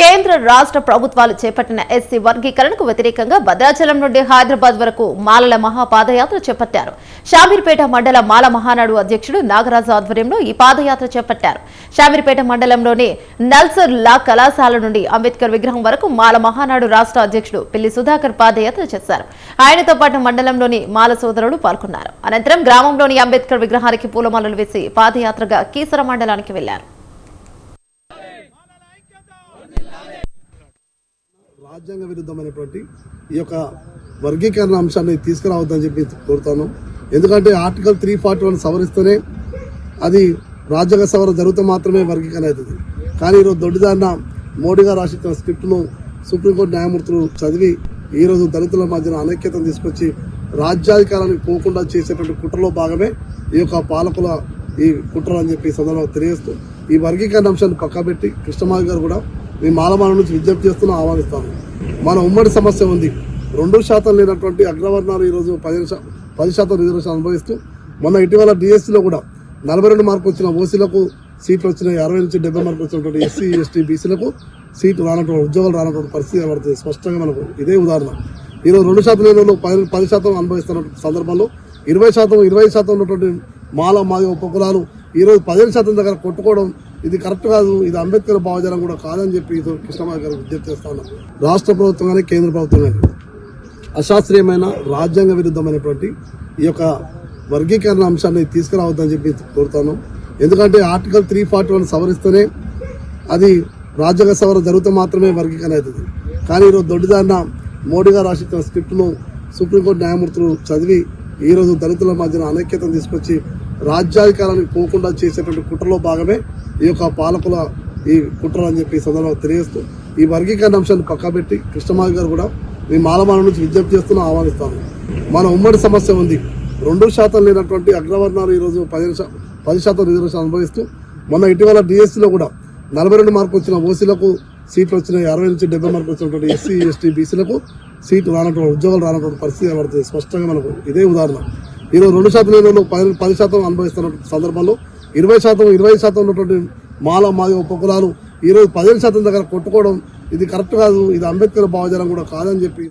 కేంద్ర రాష్ట్ర ప్రభుత్వాలు చేపట్టిన ఎస్సీ వర్గీకరణకు వ్యతిరేకంగా భద్రాచలం నుండి హైదరాబాద్ వరకు మాలల మహాపాదయాత్ర చేపట్టారు. షామీర్పేట మండల మాల మహానాడు అధ్యక్షుడు నాగరాజు ఆధ్వర్యంలో ఈ పాదయాత్ర చేపట్టారు. షామీర్పేట మండలంలోని నల్సర్ లా కళాశాల నుండి అంబేద్కర్ విగ్రహం వరకు మాల మహానాడు రాష్ట్ర అధ్యక్షుడు పిల్లి సుధాకర్ పాదయాత్ర చేశారు. ఆయనతో పాటు మండలంలోని మాల సోదరులు పాల్గొన్నారు. అనంతరం గ్రామంలోని అంబేద్కర్ విగ్రహానికి పూలమాలలు వేసి పాదయాత్రగా కీసర మండలానికి వెళ్ళారు. రాజ్యాంగ విరుద్ధమైనటువంటి ఈ యొక్క వర్గీకరణ అంశాన్ని తీసుకురావద్దని చెప్పి కోరుతాను. ఎందుకంటే ఆర్టికల్ త్రీ ఫార్టీ వన్ సవరిస్తేనే అది రాజ్యాంగ సవరణ జరుగుతూ మాత్రమే వర్గీకరణ అవుతుంది. కానీ ఈరోజు దొడ్డిదారిన మోడీ గారు రాసిన స్క్రిప్ట్ను సుప్రీంకోర్టు న్యాయమూర్తులు చదివి ఈరోజు దళితుల మధ్యన అనైక్యతను తీసుకొచ్చి రాజ్యాధికారానికి పోకుండా చేసేటువంటి కుట్రలో భాగమే ఈ యొక్క పాలకుల ఈ కుట్రలు అని చెప్పి సందర్భంగా తెలియజేస్తూ ఈ వర్గీకరణ అంశాన్ని పక్కబెట్టి కృష్ణమావి గారు కూడా మీ మాలమాల నుంచి విజ్ఞప్తి చేస్తున్నా ఆహ్వానిస్తాను. మన ఉమ్మడి సమస్య ఉంది. రెండు శాతం లేనటువంటి అగ్రవర్ణాలు ఈరోజు పదిహేను శా పది శాతం రిజర్వేషన్ అనుభవిస్తూ మొన్న ఇటీవల డిఎస్సీలో కూడా నలభై రెండు మార్కులు వచ్చిన ఓసీలకు సీట్లు వచ్చినాయి. అరవై నుంచి డెబ్బై మార్కులు వచ్చినటువంటి ఎస్సీ ఎస్టీ బీసీలకు సీట్లు రానటువంటి ఉద్యోగాలు రానటువంటి పరిస్థితి కనబడుతుంది. స్పష్టంగా మనకు ఇదే ఉదాహరణ. ఈరోజు రెండు శాతం లేని వాళ్ళు పది పది శాతం అనుభవిస్తున్న సందర్భంలో ఇరవై శాతం ఇరవై శాతం ఉన్నటువంటి మాల మాది ఉపకులాలు ఈరోజు పదిహేను శాతం దగ్గర కొట్టుకోవడం ఇది కరెక్ట్ కాదు ఇది అంబేద్కర్ భావజనం కూడా కాదని చెప్పి ఇది గారు విజ్ఞప్తి చేస్తా రాష్ట్ర ప్రభుత్వం కానీ కేంద్ర ప్రభుత్వం కానీ అశాస్త్రీయమైన రాజ్యాంగ విరుద్ధమైనటువంటి ఈ యొక్క వర్గీకరణ అంశాన్ని తీసుకురావద్దని చెప్పి కోరుతాను ఎందుకంటే ఆర్టికల్ త్రీ ఫార్టీ వన్ సవరిస్తేనే అది రాజ్యాంగ సవరణ జరుగుతూ మాత్రమే వర్గీకరణ అవుతుంది. కానీ ఈరోజు దొడ్డిదారిన మోడీ గారు రాసిన స్క్రిప్ట్ను సుప్రీంకోర్టు న్యాయమూర్తులు చదివి ఈరోజు దళితుల మధ్యన అనైక్యతను తీసుకొచ్చి రాజ్యాధికారానికి పోకుండా చేసేటువంటి కుట్రలో భాగమే ఈ యొక్క పాలకుల ఈ కుట్ర అని చెప్పి సందర్భంగా తెలియజేస్తూ ఈ వర్గీకరణ అంశాన్ని పక్కబెట్టి కృష్ణమావి గారు కూడా మీ మాలమాల నుంచి విజ్ఞప్తి చేస్తున్నా ఆహ్వానిస్తాను. మన ఉమ్మడి సమస్య ఉంది. రెండు శాతం లేనటువంటి అగ్రవర్ణాలు ఈరోజు పదిహేను పది శాతం రిజర్వేషన్ అనుభవిస్తూ మొన్న ఇటీవల డిఎస్సిలో కూడా నలభై రెండు మార్కులు వచ్చిన ఓసీలకు సీట్లు వచ్చినాయి. అరవై నుంచి డెబ్బై మార్కులు వచ్చినటువంటి ఎస్సీ ఎస్టీ బీసీలకు సీట్లు రానటువంటి ఉద్యోగాలు రానటువంటి పరిస్థితి కనబడుతుంది. స్పష్టంగా మనకు ఇదే ఉదాహరణ. ఈరోజు రెండు శాతం లేని పది పది శాతం అనుభవిస్తున్న సందర్భంలో ఇరవై శాతం ఇరవై శాతం ఉన్నటువంటి మాల మాది ఉపకులాలు ఈరోజు పదిహేను శాతం దగ్గర కొట్టుకోవడం ఇది కరెక్ట్ కాదు ఇది అంబేద్కర్ భావజనం కూడా కాదని చెప్పి